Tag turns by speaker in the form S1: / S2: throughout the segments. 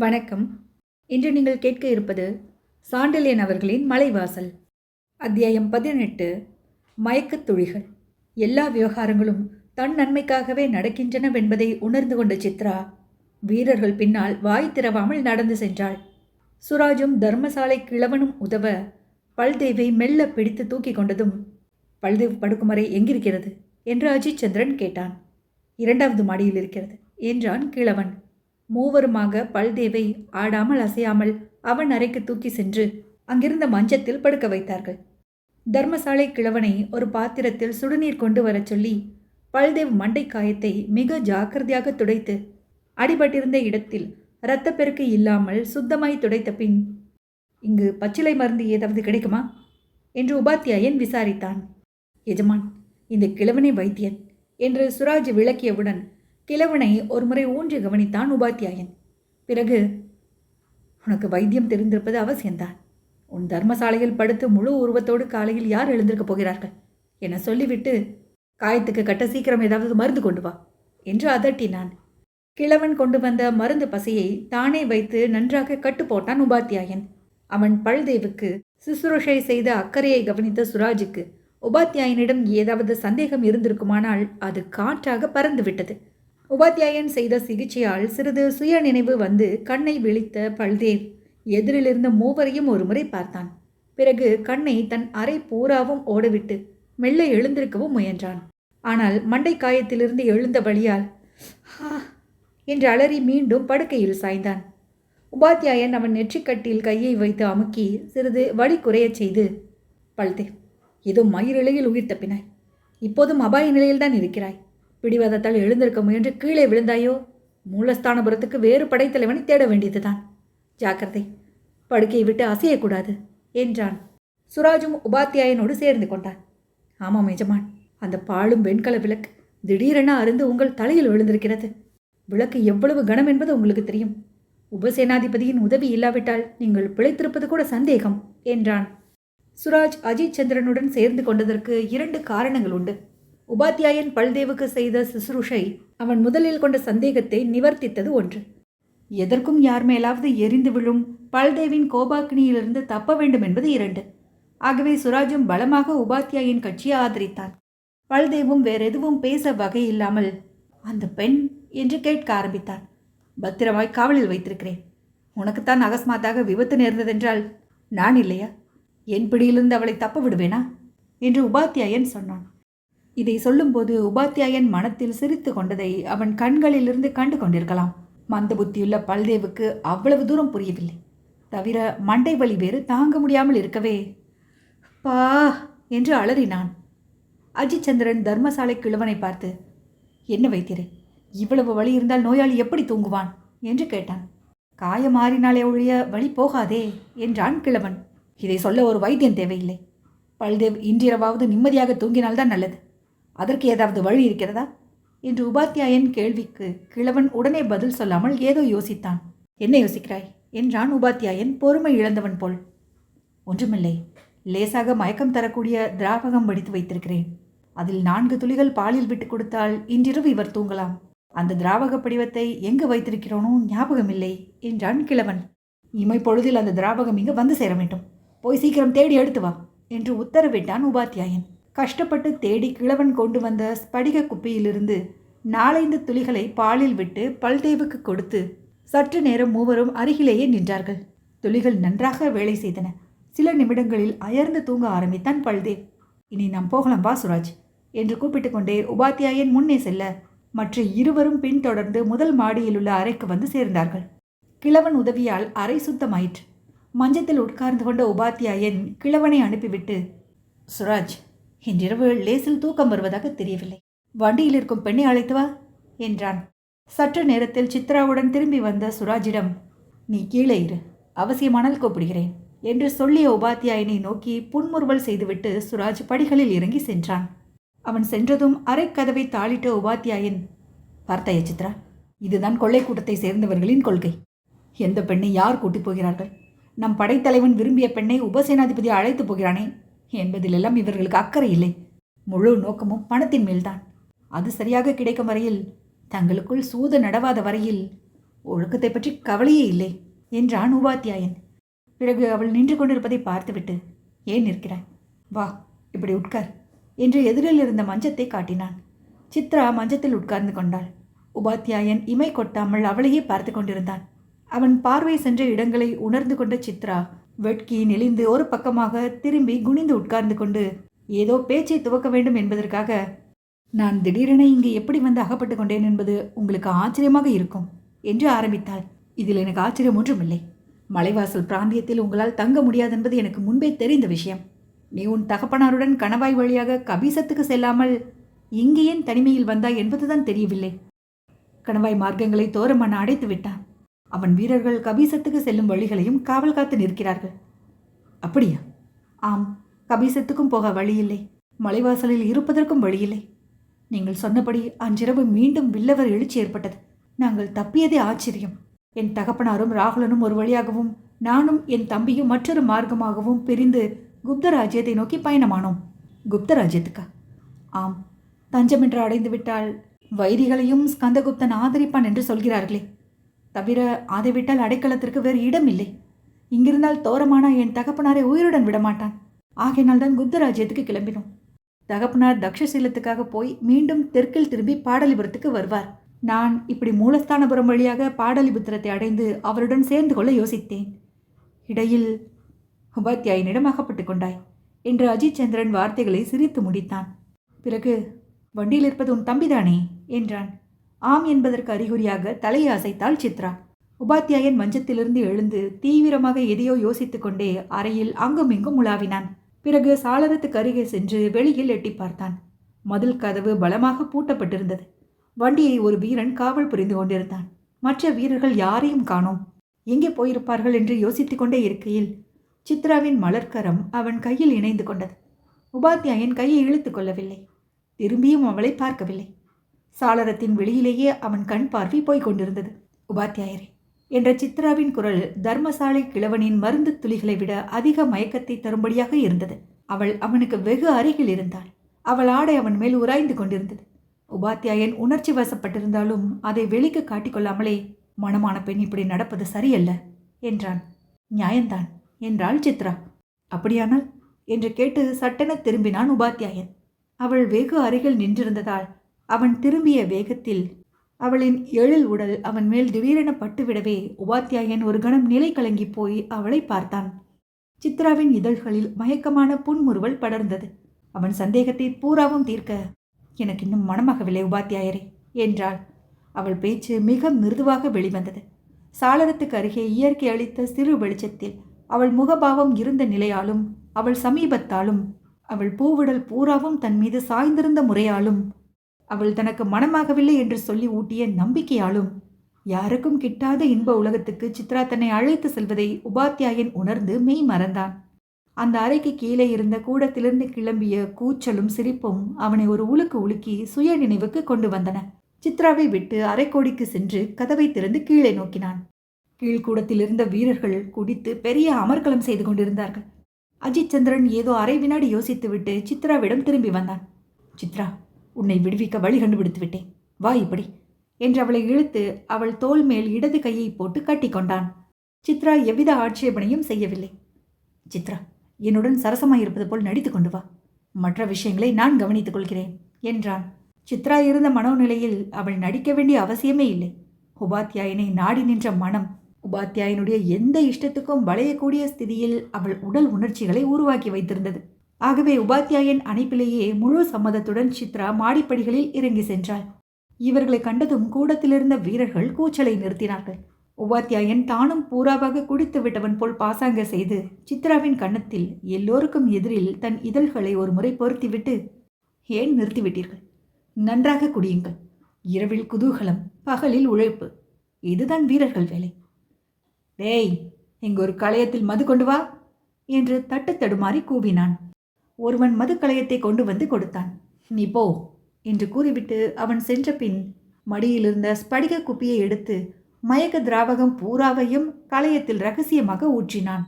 S1: வணக்கம். இன்று நீங்கள் கேட்க இருப்பது சாண்டில்யன் அவர்களின் மலைவாசல். அத்தியாயம் பதினெட்டு. மயக்கத் துளிகள். எல்லா விவகாரங்களும் தன் நன்மைக்காகவே நடக்கின்றனவென்பதை உணர்ந்து கொண்ட சித்ரா வீரர்கள் பின்னால் வாய் திறவாமல் நடந்து சென்றாள். சுராஜும் தர்மசாலை கிழவனும் உதவ பல்தேவை மெல்ல பிடித்து தூக்கி கொண்டதும் பல்தேவ் படுக்குமறை எங்கிருக்கிறது? என்று அஜித் சந்திரன் கேட்டான். இரண்டாவது மாடியில் இருக்கிறது என்றான் கிழவன். மூவருமாக பல்தேவை ஆடாமல் அசையாமல் அவன் அறைக்கு தூக்கி சென்று அங்கிருந்த மஞ்சத்தில் படுக்க வைத்தார்கள். தர்மசாலை கிழவனை ஒரு பாத்திரத்தில் சுடுநீர் கொண்டு வரச் சொல்லி பல்தேவ் மண்டை காயத்தை மிக ஜாக்கிரதையாக துடைத்து அடிபட்டிருந்த இடத்தில் இரத்தப்பெருக்கு இல்லாமல் சுத்தமாய் துடைத்த பின் இங்கு பச்சிலை மருந்து ஏதாவது கிடைக்குமா? என்று உபாத்தியாயன் விசாரித்தான். எஜமான் இந்த கிழவனே வைத்தியன் என்று சுராஜ் விளக்கியவுடன் கிழவனை ஒருமுறை ஊன்றி கவனித்தான் உபாத்தியாயன். பிறகு உனக்கு வைத்தியம் தெரிந்திருப்பது அவசியம்தான். உன் தர்மசாலையில் படுத்து முழு உருவத்தோடு காலையில் யார் எழுந்திருக்கப் போகிறார்கள்? என சொல்லிவிட்டு காயத்துக்கு கட்ட சீக்கிரம் ஏதாவது மருந்து கொண்டு வா என்று அதட்டினான். கிழவன் கொண்டு வந்த மருந்து பசையை தானே வைத்து நன்றாக கட்டு போட்டான் உபாத்தியாயன். அவன் பல்தேவுக்கு சுசுருஷை செய்த அக்கறையை கவனித்த சுராஜுக்கு உபாத்தியாயனிடம் ஏதாவது சந்தேகம் இருந்திருக்குமானால் அது காற்றாக பறந்து விட்டது உபாத்தியாயன் செய்த சிகிச்சையால் சிறிது சுய நினைவு வந்து கண்ணை விழித்த பல்தேவ். எதிரிலிருந்த மூவரையும் ஒருமுறை பார்த்தான். பிறகு கண்ணை தன் அறை பூராவும் ஓடவிட்டு மெல்ல எழுந்திருக்கவும் முயன்றான். ஆனால் மண்டை காயத்திலிருந்து எழுந்த வழியால் என்று அலறி மீண்டும் படுக்கையில் சாய்ந்தான். உபாத்தியாயன் அவன் நெற்றிக்கட்டில் கையை வைத்து அமுக்கி சிறிது வலி குறையச் செய்து பல்தேவ் ஏதோ மயிரிழையில் உயிர் தப்பினாய் இப்போதும் அபாய நிலையில்தான் இருக்கிறாய். பிடிவாதத்தால் எழுந்திருக்க முயன்று கீழே விழுந்தாயோ? மூலஸ்தானபுரத்துக்கு வேறு படைத்தலைவனை தேட வேண்டியதுதான். ஜாக்கிரதை. படுக்கையை விட்டு அசையக்கூடாது என்றான். சுராஜும் உபாத்தியாயனோடு சேர்ந்து கொண்டான். ஆமாம் எஜமான். அந்த பாழும் வெண்கல விளக்கு திடீரென அருந்து உங்கள் தலையில் விழுந்திருக்கிறது. விளக்கு எவ்வளவு கனம் என்பது உங்களுக்கு தெரியும். உபசேனாதிபதியின் உதவி இல்லாவிட்டால் நீங்கள் பிழைத்திருப்பது கூட சந்தேகம் என்றான். சுராஜ் அஜித் சந்திரனுடன் சேர்ந்து கொண்டதற்கு இரண்டு காரணங்கள் உண்டு. உபாத்தியாயன் பல்தேவுக்கு செய்த சுசுருஷை அவன் முதலில் கொண்ட சந்தேகத்தை நிவர்த்தித்தது ஒன்று. எதற்கும் யார் மேலாவது எரிந்து விழும் பல்தேவின் கோபாக்கினியிலிருந்து தப்ப வேண்டும் என்பது இரண்டு. ஆகவே சுராஜும் பலமாக உபாத்தியாயின் கட்சியை ஆதரித்தான். பல்தேவும் வேறெதுவும் பேச வகை இல்லாமல் அந்த பெண் என்று கேட்க ஆரம்பித்தார் பத்திரமாய் காவலில் வைத்திருக்கிறேன். உனக்குத்தான் அகஸ்மாத்தாக விபத்து நேர்ந்ததென்றால் நான் இல்லையா? என் பிடியிலிருந்து அவளை தப்ப விடுவேனா? என்று உபாத்தியாயன் சொன்னான். இதை சொல்லும்போது உபாத்தியாயன் மனத்தில் சிரித்து கொண்டதை அவன் கண்களிலிருந்து கண்டு கொண்டிருக்கலாம். மந்த புத்தியுள்ள பல்தேவுக்கு அவ்வளவு தூரம் புரியவில்லை. தவிர மண்டை வலி வேறு தாங்க முடியாமல் இருக்கவே. பா என்று அலறினான். அஜிச்சந்திரன் தர்மசாலை கிழவனை பார்த்து என்ன வைத்தியரே இவ்வளவு வழி இருந்தால் நோயாளி எப்படி தூங்குவான்? என்று கேட்டான். காயம் மாறினாலே ஒழிய வழி போகாதே என்றான் கிழவன். இதை சொல்ல ஒரு வைத்தியம் தேவையில்லை. பல்தேவ் இன்றிரவாவது நிம்மதியாக தூங்கினால்தான் நல்லது. அதற்கு ஏதாவது வழி இருக்கிறதா? என்று உபாத்தியாயன் கேள்விக்கு கிழவன் உடனே பதில் சொல்லாமல் ஏதோ யோசித்தான். என்ன யோசிக்கிறாய்? என்றான் உபாத்தியாயன் பொறுமை இழந்தவன் போல். ஒன்றுமில்லை. லேசாக மயக்கம் தரக்கூடிய திராவகம் வடித்து வைத்திருக்கிறேன். அதில் நான்கு துளிகள் பாலில் விட்டு கொடுத்தால் இன்றிரவு இவர் தூங்கலாம். அந்த திராவக படிவத்தை எங்கு வைத்திருக்கிறோனோ ஞாபகமில்லை என்றான் கிழவன். இமை பொழுதில் அந்த திராவகம் இங்கு வந்து சேர வேண்டும். போய் சீக்கிரம் தேடி எடுத்து வா என்று உத்தரவிட்டான் உபாத்தியாயன் கஷ்டப்பட்டு தேடி கிழவன் கொண்டு வந்த ஸ்படிக குப்பியிலிருந்து நாலைந்து துளிகளை பாலில் விட்டு பல்தேவுக்கு கொடுத்து சற்று நேரம் மூவரும் அருகிலேயே நின்றார்கள். துளிகள் நன்றாக வேலை செய்தன. சில நிமிடங்களில் அயர்ந்து தூங்க ஆரம்பித்தான் பல்தேவ். இனி நாம் போகலாம் வா சுராஜ் என்று கூப்பிட்டு கொண்டே உபாத்தியாயன் முன்னே செல்ல மற்ற இருவரும் பின்தொடர்ந்து முதல் மாடியில் உள்ள அறைக்கு வந்து சேர்ந்தார்கள். கிழவன் உதவியால் அறை சுத்தமாயிற்று. மஞ்சத்தில் உட்கார்ந்து கொண்ட உபாத்தியாயன் கிழவனை அனுப்பிவிட்டு சுராஜ் இன்றிரவு லேசில் தூக்கம் வருவதாக தெரியவில்லை. வண்டியில் இருக்கும் பெண்ணை அழைத்து வா என்றான். சற்று நேரத்தில் சித்ராவுடன் திரும்பி வந்த சுராஜிடம் நீ கீழே இரு அவசியமானால் கூப்பிடுகிறேன் என்று சொல்லிய உபாத்தியாயனை நோக்கி புன்முறுவல் செய்துவிட்டு சுராஜ் படிகளில் இறங்கி சென்றான். அவன் சென்றதும் அரைக்கதவை தாளிட்ட உபாத்தியாயன் பார்த்தாய சித்ரா இதுதான் கொள்ளை கூட்டத்தை சேர்ந்தவர்களின் கொள்கை. எந்த பெண்ணை யார் கூட்டிப் போகிறார்கள்? நம் படைத்தலைவன் விரும்பிய பெண்ணை உபசேனாதிபதி அழைத்து போகிறானே என்பதிலெல்லாம் இவர்களுக்கு அக்கறை இல்லை. முழு நோக்கமும் பணத்தின் மேல்தான். அது சரியாக கிடைக்கும் வரையில் தங்களுக்குள் சூது நடவாத வரையில் ஒழுக்கத்தை பற்றி கவலையே இல்லை என்றான் உபாத்தியாயன். பிறகு அவள் நின்று கொண்டிருப்பதை பார்த்துவிட்டு ஏன் நிற்கிறாய்? வா இப்படி உட்கார் என்று எதிரில் இருந்த மஞ்சத்தை காட்டினான். சித்ரா மஞ்சத்தில் உட்கார்ந்து கொண்டாள். உபாத்தியாயன் இமை கொட்டாமல் அவளையே பார்த்து கொண்டிருந்தான். அவன் பார்வை சென்ற இடங்களை உணர்ந்து கொண்ட சித்ரா வெட்கி நெளிந்து ஒரு பக்கமாக திரும்பி குனிந்து உட்கார்ந்து கொண்டு ஏதோ பேச்சை துவக்க வேண்டும் என்பதற்காக நான் திடீரென இங்கு எப்படி வந்து அகப்பட்டு கொண்டேன் என்பது உங்களுக்கு ஆச்சரியமாக இருக்கும் என்று ஆரம்பித்தாள். இதில் எனக்கு ஆச்சரியம் ஒன்றுமில்லை. மலைவாசல் பிராந்தியத்தில் உங்களால் தங்க முடியாதென்பது எனக்கு முன்பே தெரிந்த விஷயம். நீ உன் தகப்பனாருடன் கணவாய் வழியாக கபீசத்துக்கு செல்லாமல் இங்கே ஏன் தனிமையில் வந்தாய் என்பதுதான் தெரியவில்லை. கணவாய் மார்க்கங்களை தோரமன் அடைத்து விட்டான் அவன் வீரர்கள் கபீசத்துக்கு செல்லும் வழிகளையும் காவல் காத்து நிற்கிறார்கள். அப்படியா? ஆம் கபீசத்துக்கும் போக வழியில்லை. மலைவாசலில் இருப்பதற்கும் வழியில்லை. நீங்கள் சொன்னபடி அன்றிரவு மீண்டும் வில்லவர் எழுச்சி ஏற்பட்டது. நாங்கள் தப்பியதே ஆச்சரியம். என் தகப்பனாரும் ராகுலனும் ஒரு வழியாகவும் நானும் என் தம்பியும் மற்றொரு மார்க்கமாகவும் பிரிந்து குப்தராஜ்யத்தை நோக்கி பயணமானோம். குப்தராஜ்யத்துக்கா? ஆம் தஞ்சம் என்று அடைந்து வைரிகளையும் ஸ்கந்தகுப்தன் ஆதரிப்பான் என்று சொல்கிறார்களே. தவிர அதை விட்டால் அடைக்கலத்திற்கு வேறு இடம் இல்லை. இங்கிருந்தால் தோரமானா என் தகப்பனாரை உயிருடன் விடமாட்டான். ஆகையினால் தான் குப்த ராஜ்யத்துக்கு கிளம்பினோம். தகப்பனார் தக்ஷசீலத்துக்காக போய் மீண்டும் தெற்கில் திரும்பி பாடலிபுரத்துக்கு வருவார். நான் இப்படி மூலஸ்தானபுரம் வழியாக பாடலிபுத்திரத்தை அடைந்து அவருடன் சேர்ந்து கொள்ள யோசித்தேன். இடையில் உபாத்தியாயனிடம் அகப்பட்டு கொண்டாய் என்று அஜித் சந்திரன் வார்த்தைகளை சிரித்து முடித்தான். பிறகு வண்டியில் இருப்பது உன் தம்பிதானே? என்றான். ஆம் என்பதற்கு அறிகுறியாக தலையை அசைத்தாள் சித்ரா. உபாத்தியாயன் மஞ்சத்திலிருந்து எழுந்து தீவிரமாக எதையோ யோசித்துக்கொண்டே அறையில் அங்கும் இங்கும் உலாவினான். பிறகு சாளரத்துக்கு அருகே சென்று வெளியில் எட்டி பார்த்தான். மதில் கதவு பலமாக பூட்டப்பட்டிருந்தது. வண்டியை ஒரு வீரன் காவல் புரிந்து கொண்டிருந்தான். மற்ற வீரர்கள் யாரையும் காணோம். எங்கே போயிருப்பார்கள் என்று யோசித்துக்கொண்டே இருக்கையில் சித்ராவின் மலர்க்கரம் அவன் கையில் இணைந்து கொண்டது. உபாத்தியாயன் கையை இழுத்து கொள்ளவில்லை. திரும்பியும் அவளை பார்க்கவில்லை. சாளரத்தின் வெளியிலேயே அவன் கண் பார்வை போய்க் கொண்டிருந்தது. உபாத்தியாயரே! என்ற சித்ராவின் குரல் தர்மசாலை கிழவனின் மருந்து துளிகளை விட அதிக மயக்கத்தை தரும்படியாக இருந்தது. அவள் அவனுக்கு வெகு அருகில் இருந்தாள். அவள் ஆடை அவன் மேல் உராய்ந்து கொண்டிருந்தது. உபாத்தியாயன் உணர்ச்சி வசப்பட்டிருந்தாலும் அதை வெளிக்கு காட்டிக்கொள்ளாமலே மனமான பெண் இப்படி நடப்பது சரியல்ல என்றான். நியாயந்தான் என்றாள் சித்ரா. அப்படியானால்? என்று கேட்டு சட்டென திரும்பினான் உபாத்தியாயன். அவள் வெகு அருகில் நின்றிருந்ததால் அவன் திரும்பிய வேகத்தில் அவளின் எழில் உடல் அவன் மேல் திடீரென பட்டுவிடவே உபாத்தியாயன் ஒரு கணம் நிலை கலங்கி போய் அவளை பார்த்தான். சித்ராவின் இதழ்களில் மயக்கமான புன்முறுவல் படர்ந்தது. அவன் சந்தேகத்தை பூராவும் தீர்க்க எனக்கு இன்னும் மனமாகவில்லை உபாத்தியாயரே என்றாள். அவள் பேச்சு மிக மிருதுவாக வெளிவந்தது. சாளரத்துக்கு அருகே இயற்கை அளித்த சிறு வெளிச்சத்தில் அவள் முகபாவம் இருந்த நிலையாலும் அவள் சமீபத்தாலும் அவள் பூவிடல் பூராவும் தன் மீது சாய்ந்திருந்த முறையாலும் அவள் தனக்கு மனமாகவில்லை என்று சொல்லி ஊட்டிய நம்பிக்கையாலும் யாருக்கும் கிட்டாத இன்ப உலகத்துக்கு சித்ரா தன்னை அழைத்து செல்வதை உபாத்தியாயன் உணர்ந்து மெய் மறந்தான். அந்த அறைக்கு கீழே இருந்த கூடத்திலிருந்து கிளம்பிய கூச்சலும் சிரிப்பும் அவனை ஒரு உலுக்கு உலுக்கி சுய நினைவுக்கு கொண்டு வந்தன. சித்ராவை விட்டு அரைக்கோடிக்கு சென்று கதவை திறந்து கீழே நோக்கினான். கீழ்கூடத்தில் இருந்த வீரர்கள் குடித்து பெரிய அமர்க்கலம் செய்து கொண்டிருந்தார்கள். அஜித் சந்திரன் ஏதோ அரை வினாடி யோசித்துவிட்டு சித்ராவிடம் திரும்பி வந்தான். சித்ரா உன்னை விடுவிக்க வழி கண்டுபிடித்து விட்டேன். வா இப்படி என்று அவளை இழுத்து அவள் தோல் மேல் இடது கையை போட்டு கட்டிக்கொண்டான் சித்ரா எவ்வித ஆட்சேபனையும் செய்யவில்லை. சித்ரா என்னுடன் சரசமாயிருப்பது போல் நடித்து கொண்டு வா. மற்ற விஷயங்களை நான் கவனித்துக் கொள்கிறேன் என்றான். சித்ரா இருந்த மனோநிலையில் அவள் நடிக்க வேண்டிய அவசியமே இல்லை. உபாத்தியாயனை நாடி நின்ற மனம் உபாத்தியாயனுடைய எந்த இஷ்டத்துக்கும் வளையக்கூடிய ஸ்திதியில் அவள் உடல் உணர்ச்சிகளை உருவாக்கி வைத்திருந்தது. ஆகவே உபாத்தியாயன் அணைப்பிலேயே முழு சம்மதத்துடன் சித்ரா மாடிப்படிகளில் இறங்கி சென்றாள். இவர்களை கண்டதும் கூடத்திலிருந்த வீரர்கள் கூச்சலை நிறுத்தினார்கள். உபாத்தியாயன் தானும் பூராவாக குடித்து விட்டவன் போல் பாசாங்க செய்து சித்ராவின் கன்னத்தில் எல்லோருக்கும் எதிரில் தன் இதழ்களை ஒரு முறை பொருத்திவிட்டு ஏன் நிறுத்திவிட்டீர்கள்? நன்றாக குடியுங்கள். இரவில் குதூகலம் பகலில் உழைப்பு. இதுதான் வீரர்கள் வேலை. டேய் இங்கு ஒரு களையத்தில் மது கொண்டு வா என்று தட்டு தடுமாறி கூவினான். ஒருவன் மதுக்களையத்தை கொண்டு வந்து கொடுத்தான். நீ போ என்று கூறிவிட்டு அவன் சென்ற பின் மடியிலிருந்த ஸ்படிக குப்பியை எடுத்து மயக்க திராவகம் பூராவையும் களையத்தில் ரகசியமாக ஊற்றினான்.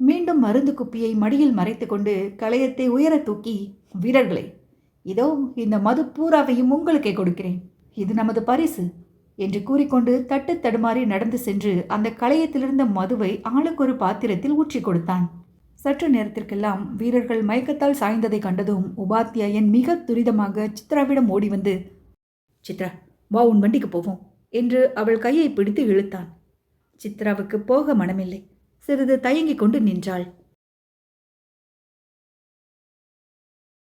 S1: மீண்டும் மருந்து குப்பியை மடியில் மறைத்துக்கொண்டு களையத்தை உயர தூக்கி வீரர்களே இதோ இந்த மது பூராவையும் உங்களுக்கே கொடுக்கிறேன். இது நமது பரிசு என்று கூறிக்கொண்டு தட்டு தடுமாறி நடந்து சென்று அந்த களையத்திலிருந்த மதுவை ஆளுக்கொரு பாத்திரத்தில் ஊற்றி கொடுத்தான். சற்று நேரத்திற்கெல்லாம் வீரர்கள் மயக்கத்தால் சாய்ந்ததை கண்டதும் உபாத்தியாயன் மிக துரிதமாக சித்ராவிடம் ஓடி வந்து சித்ரா வா உன் வண்டிக்கு போவோம் என்று அவள் கையை பிடித்து இழுத்தான். சித்ராவுக்கு போக மனமில்லை. சிறிது தயங்கிக் கொண்டு நின்றாள்.